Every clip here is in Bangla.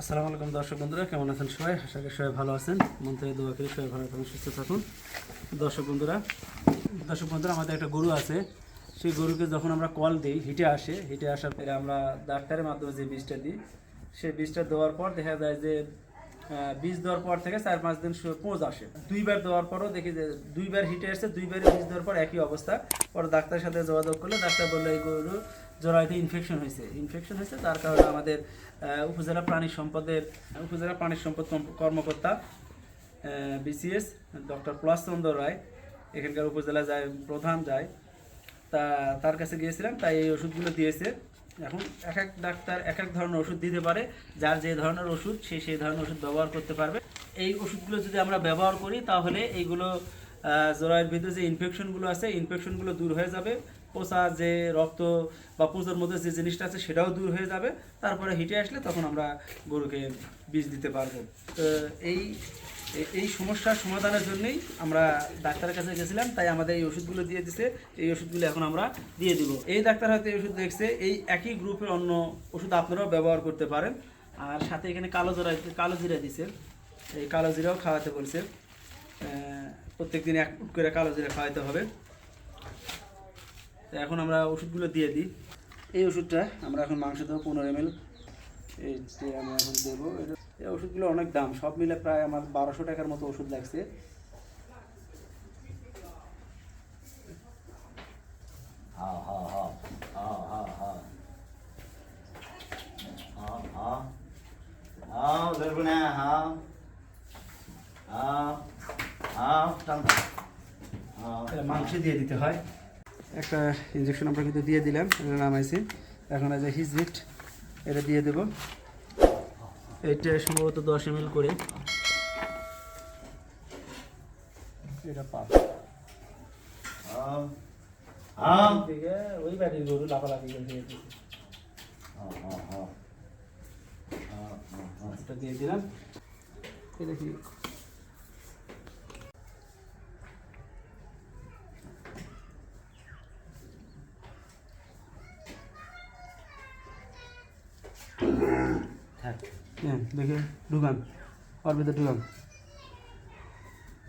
আসসালামু আলাইকুম দর্শক বন্ধুরা, কেমন আছেন সবাই? আশা করি সবাই ভালো আছেন। মন থেকে দোয়া করি সবাই ভালো থাকুন, সুস্থ থাকুন। দর্শক বন্ধুরা দর্শক বন্ধুরা, আমাদের একটা গরু আছে। সেই গরুকে যখন আমরা কল দিই, হিটে আসে, হিটে আসার পরে আমরা ডাক্তারের মাধ্যমে যে বীজটা দিই, সেই বীজটা দেওয়ার পর দেখা যায় যে বীজ দেওয়ার পর থেকে চার পাঁচ দিন পোঁজ আসে। দুইবার দেওয়ার পরও দেখি যে দুইবার হিটে আসছে দুইবার বীজ দেওয়ার পর একই অবস্থা। পরে ডাক্তারের সাথে যোগাযোগ করলে ডাক্তার বলল, এই গরু জরাইতে ইনফেকশন হয়েছে। ইনফেকশন হয়েছে, তার কারণে আমাদের উপজেলা প্রাণী সম্পদের, উপজেলা প্রাণী সম্পদ কর্মকর্তা বিসিএস ডক্টর প্রলাস চন্দ্র রায়, এখানকার উপজেলা যায় প্রধান যায়। তা তার কাছে গিয়েছিলাম, তাই এই ওষুধগুলো দিয়েছে। এখন এক এক ডাক্তার এক এক ধরনের ওষুধ দিতে পারে, যার যে ধরনের ওষুধ সে সেই ধরনের ওষুধ ব্যবহার করতে পারবে। এই ওষুধগুলো যদি আমরা ব্যবহার করি, তাহলে এইগুলো জরায়ের ভিতরে যে ইনফেকশনগুলো আছে ইনফেকশনগুলো দূর হয়ে যাবে। পোষা যে রক্ত বা পুজোর মধ্যে যে জিনিসটা আছে সেটাও দূর হয়ে যাবে। তারপরে হিটে আসলে তখন আমরা গরুকে বীজ দিতে পারব। তো এই এই সমস্যার সমাধানের জন্যই আমরা ডাক্তারের কাছে গেছিলাম, তাই আমাদের এই ওষুধগুলো দিয়ে দিছে। এই ওষুধগুলো এখন আমরা দিয়ে দিব। এই ডাক্তার হয়তো এই ওষুধ দেখছে, এই একই গ্রুপের অন্য ওষুধ আপনারাও ব্যবহার করতে পারেন। আর সাথে এখানে কালো জিরা কালো জিরা দিছে। এই কালো জিরাও খাওয়াতে বলছে। প্রত্যেক দিন এক করে কালো জিরা খাওয়াতে হবে। তো এখন আমরা ওষুধগুলো দিয়ে দিই। এই ওষুধটা আমরা এখন মাংস দেবো পনেরো এম এল এই যে আমরা এখন দেবো। এই ওষুধগুলো অনেক দাম সব মিলে প্রায় আমার বারোশো টাকার মতো ওষুধ লাগছে। মাংস দিয়ে দিতে হয়। একটা ইঞ্জেকশন আমরা কিন্তু দিয়ে দিলাম এটা নামাইছি। এখন আছে হিজবিট এটা দিয়ে দেব। এটা সম্ভবত দশ এম করে। এটা পাঁচ। ওই এটা দিয়ে দিলাম। দেখি থাক হ্যাঁ দেখে ঢুকান ওর ভিতরে ঢুকান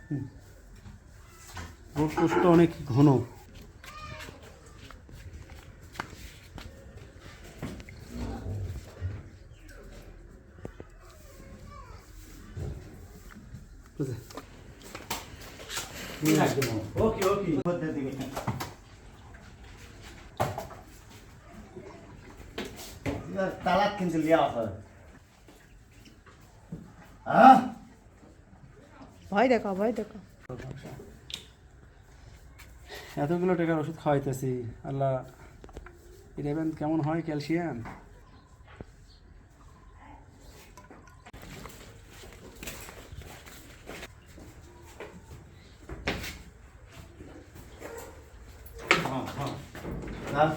হুম। ওর কোষটা অনেক ঘন বুঝলে? নিয়ে আসবে না। ওকে ওকে তালাক কিন্তু লিয়া হয় হ্যাঁ ভয় দেখো ভয় দেখো এতগুলো টাকার ওষুধ খাওয়াইতেছি। আল্লাহ ইলেভেন কেমন হয়? ক্যালসিয়াম? হ্যাঁ। হ্যাঁ।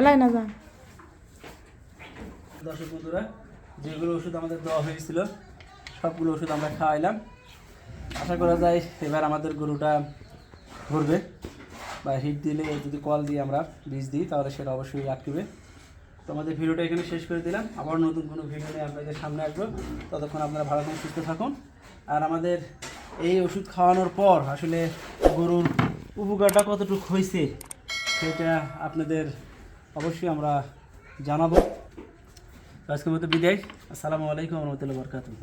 ফেলায় না যান। দর্শক বন্ধুরা, যেগুলো ওষুধ আমাদের দেওয়া হয়েছিল, সবগুলো ওষুধ আমরা খাওয়াইলাম। আশা করা যায় এবার আমাদের গরুটা ধরবে বা হিট দিলে, যদি কল দিয়ে আমরা, বীজ দিই, তাহলে সেটা অবশ্যই আটকবে। তো আমাদের ভিডিওটা এখানে শেষ করে দিলাম। আবার নতুন কোনো ভিডিও নিয়ে আপনাদের সামনে আসব। ততক্ষণ আপনারা ভালো থাকুন, সুস্থ থাকুন। আর আমাদের এই ওষুধ খাওয়ানোর পর আসলে গরুর উপকারটা কতটুকু হয়েছে, সেটা আপনাদের অবশ্যই আমরা জানাব। আজকের মতো বিদায়। আসসালামু আলাইকুম রহমতুল্লাহ বরকাতুহ।